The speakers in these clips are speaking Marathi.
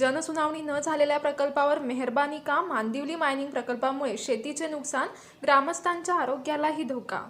जनसुनावणी न झालेल्या प्रकल्पावर मेहरबानी का? मांदिवली मायनिंग प्रकल्पामुळे शेतीचे नुकसान? ग्रामस्थांच्या आरोग्यालाही धोका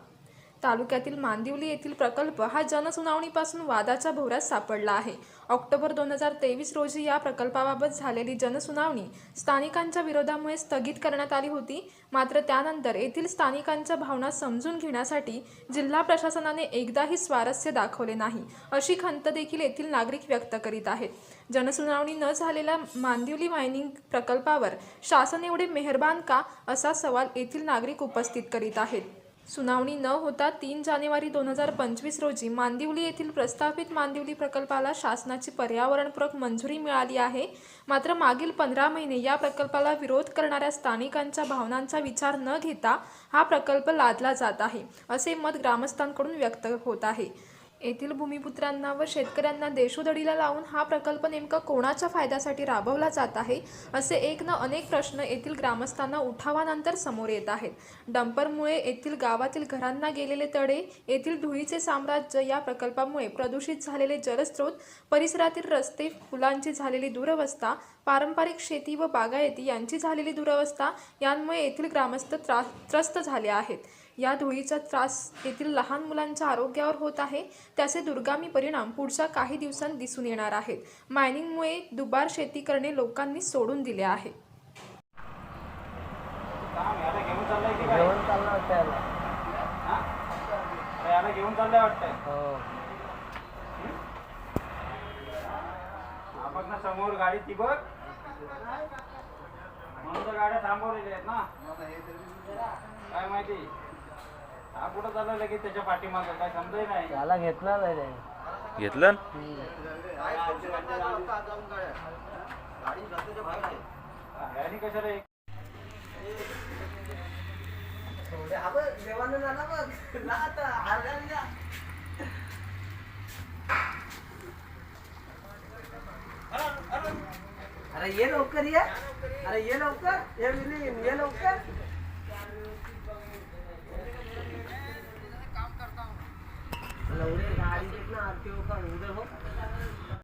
तालुक्यातील मांदिवली येथील प्रकल्प हा जनसुनावणीपासून वादाच्या भोवऱ्यात सापडला आहे. ऑक्टोबर दोन हजार तेवीस रोजी या प्रकल्पाबाबत झालेली जनसुनावणी स्थानिकांच्या विरोधामुळे स्थगित करण्यात आली होती. मात्र त्यानंतर येथील स्थानिकांच्या भावना समजून घेण्यासाठी जिल्हा प्रशासनाने एकदाही स्वारस्य दाखवले नाही अशी खंत देखील येथील नागरिक व्यक्त करीत आहेत. जनसुनावणी न झालेल्या मांदिवली मायनिंग प्रकल्पावर शासन एवढे मेहरबान का असा सवाल येथील नागरिक उपस्थित करीत आहेत. सुनावणी न होता तीन जानेवारी दोन हजार पंचवीस रोजी मांदिवली येथील प्रस्तावित मांदिवली प्रकल्पाला शासनाची पर्यावरणपूरक मंजुरी मिळाली आहे. मात्र मागील पंधरा महिने या प्रकल्पाला विरोध करणाऱ्या स्थानिकांच्या भावनांचा विचार न घेता हा प्रकल्प लादला जात आहे असे मत ग्रामस्थांकडून व्यक्त होत आहे. येथील भूमिपुत्रांना व शेतकऱ्यांना देशोधडीला लावून हा प्रकल्प नेमका कोणाच्या फायद्यासाठी राबवला जात आहे असे एक ना अनेक प्रश्न येथील ग्रामस्थांना उठावानंतर समोर येत आहेत. डंपरमुळे येथील गावातील घरांना गेलेले तडे येथील धुळीचे साम्राज्य या प्रकल्पामुळे प्रदूषित झालेले जलस्रोत परिसरातील रस्ते फुलांची झालेली दुरवस्था पारंपरिक शेती व बागायती यांची झालेली दुरवस्था यांमुळे येथील ग्रामस्थ त्रास त्रस्त झाले आहेत. या धुळीचा त्रास येथील लहान मुलांच्या आरोग्यावर होत आहे त्याचे दुर्गामी परिणाम पुढच्या काही दिवसांत दिसून येणार आहेत. मायनिंगमुळे दुबार शेती करणे लोकांनी सोडून दिले आहे. घेऊन चाललाय वाटतंय ना समोर गाडी ती बघ म्हणून तर गाड्या थांबवलेल्या आहेत ना काय माहिती? हा कुठं चालला लगेच त्याच्या पाठीमागं? काय समजय नाही. याला घेतला नाही रे. घेतलं? गाडी कशाला एक- अरे ये लवकर ये. अरे ये लवकर. ये मिलिंद ये लवकर. उद्या गाडी ना आरटीओ काढून उद्या हो